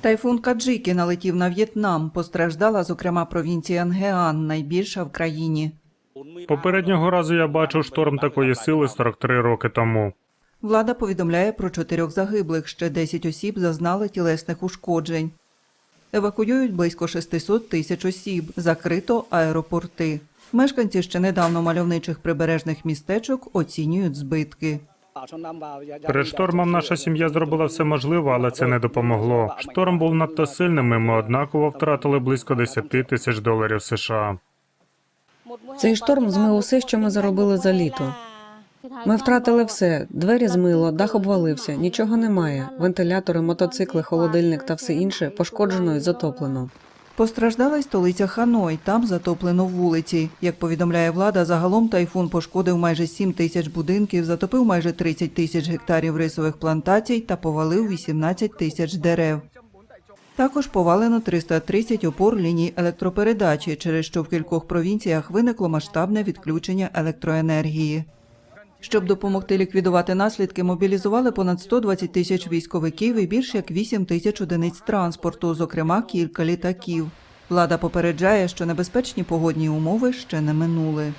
Тайфун Каджики налетів на В'єтнам. Постраждала, зокрема, провінція Ангеан, найбільша в країні. Попереднього разу я бачив шторм такої сили 43 роки тому. Влада повідомляє про чотирьох загиблих, ще 10 осіб зазнали тілесних ушкоджень. Евакуюють близько 600 тисяч осіб, закрито аеропорти. Мешканці ще недавно мальовничих прибережних містечок оцінюють збитки. Перед штормом наша сім'я зробила все можливе, але це не допомогло. Шторм був надто сильним, і ми однаково втратили близько 10 тисяч доларів США. Цей шторм змив усе, що ми заробили за літо. Ми втратили все: двері змило, дах обвалився, нічого немає. Вентилятори, мотоцикли, холодильник та все інше пошкоджено і затоплено. Постраждала й столиця Ханой, там затоплено вулиці. Як повідомляє влада, загалом тайфун пошкодив майже 7 тисяч будинків, затопив майже 30 тисяч гектарів рисових плантацій та повалив 18 тисяч дерев. Також повалено 330 опор ліній електропередачі, через що в кількох провінціях виникло масштабне відключення електроенергії. Щоб допомогти ліквідувати наслідки, мобілізували понад 120 тисяч військовиків і більш як 8 тисяч одиниць транспорту, зокрема кілька літаків. Влада попереджає, що небезпечні погодні умови ще не минули.